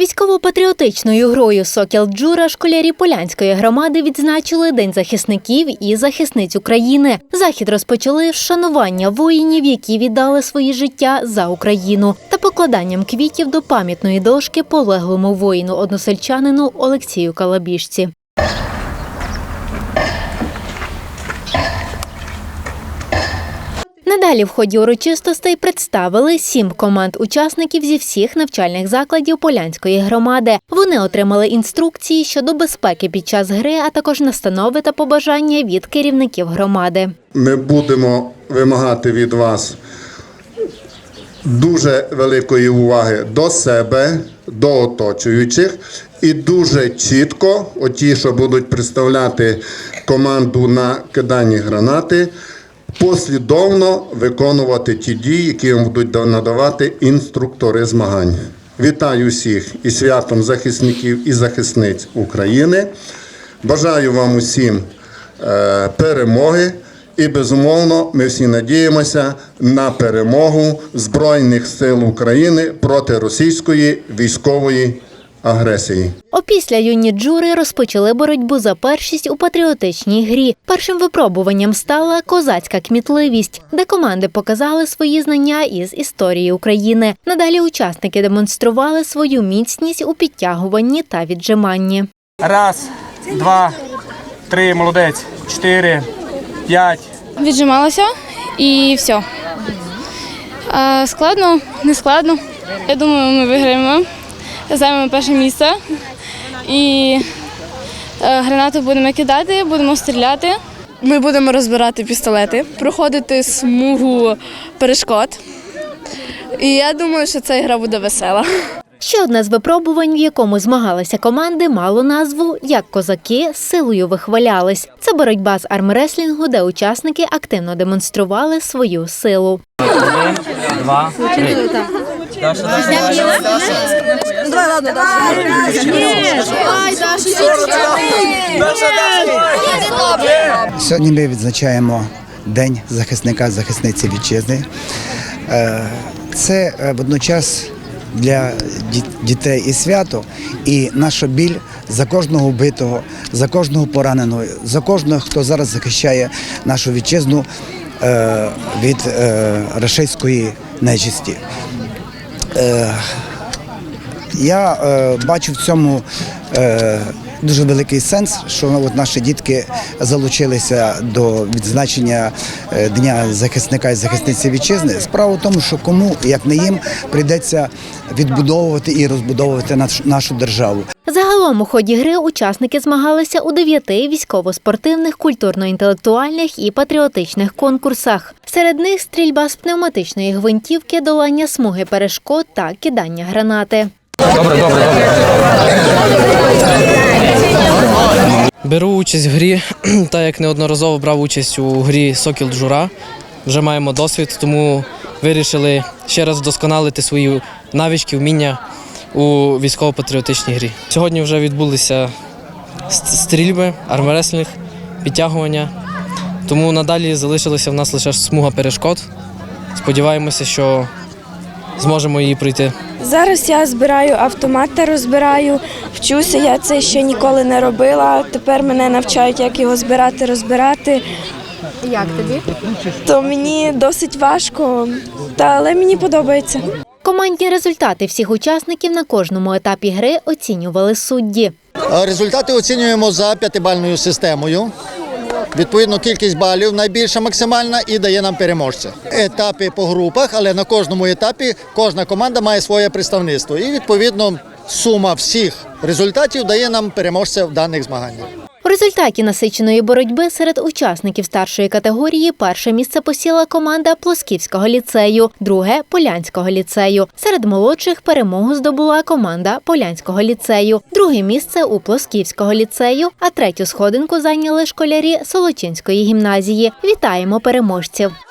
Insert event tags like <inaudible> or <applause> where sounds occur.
Військово-патріотичною грою Сокіл Джура школярі Полянської громади відзначили День захисників і захисниць України. Захід розпочали з шанування воїнів, які віддали свої життя за Україну, та покладанням квітів до пам'ятної дошки полеглому воїну односельчанину Олексію Калабішці. Надалі в ході урочистостей представили сім команд учасників зі всіх навчальних закладів Полянської громади. Вони отримали інструкції щодо безпеки під час гри, а також настанови та побажання від керівників громади. Ми будемо вимагати від вас дуже великої уваги до себе, до оточуючих, і дуже чітко, оті, що будуть представляти команду на киданні гранати, послідовно виконувати ті дії, які вам будуть надавати інструктори змагань. Вітаю всіх із святом захисників і захисниць України. Бажаю вам усім е, перемоги. І безумовно, ми всі надіємося на перемогу Збройних сил України проти російської військової агресії. Опісля юні джури розпочали боротьбу за першість у патріотичній грі. Першим випробуванням стала козацька кмітливість, де команди показали свої знання із історії України. Надалі учасники демонстрували свою міцність у підтягуванні та віджиманні. Раз, два, три, молодець, чотири, п'ять. Віджималася і все. А, складно, не складно. Я думаю, ми виграємо, займемо перше місце. І е, гранату будемо кидати, будемо стріляти. Ми будемо розбирати пістолети, проходити смугу перешкод. І я думаю, що ця гра буде весела. Ще одне з випробувань, в якому змагалися команди, мало назву Як козаки силою вихвалялись. Це боротьба з армреслінгу, де учасники активно демонстрували свою силу. Два, три. Сьогодні ми відзначаємо День захисника захисниці вітчизни. Е, Це е, водночас для дітей і свято, і наша біль за кожного вбитого, за кожного пораненого, за кожного, хто зараз захищає нашу вітчизну е, від рашистської нечисті. Я е, бачу в цьому е, дуже великий сенс, що от наші дітки залучилися до відзначення е, Дня захисника і захисниці вітчизни. Справа в тому, що кому, як не їм, прийдеться відбудовувати і розбудовувати наш- нашу державу. Загалом у ході гри учасники змагалися у дев'яти військово-спортивних, культурно-інтелектуальних і патріотичних конкурсах. Серед них стрільба з пневматичної гвинтівки, долання смуги перешкод та кидання гранати. Беру участь в грі, <clears throat> так як неодноразово брав участь у грі Сокіл Джура. Вже маємо досвід, тому вирішили ще раз вдосконалити свої навички, вміння у військово-патріотичній грі. Сьогодні вже відбулися стрільби, армреслінг, підтягування. Тому надалі залишилася в нас лише смуга перешкод. Сподіваємося, що зможемо її пройти. Зараз я збираю автомат та розбираю. Вчуся, я це ще ніколи не робила. Тепер мене навчають, як його збирати, розбирати. Як тобі? То мені досить важко, та але мені подобається. Командні результати всіх учасників на кожному етапі гри оцінювали судді. Результати оцінюємо за п'ятибальною системою. Відповідно, кількість балів найбільша максимальна і дає нам переможця. Етапи по групах, але на кожному етапі кожна команда має своє представництво. І відповідно сума всіх результатів дає нам переможця в даних змаганнях. Результаті насиченої боротьби серед учасників старшої категорії перше місце посіла команда Плосківського ліцею, друге Полянського ліцею. Серед молодших перемогу здобула команда Полянського ліцею, друге місце у Плосківського ліцею, а третю сходинку зайняли школярі Солочинської гімназії. Вітаємо переможців!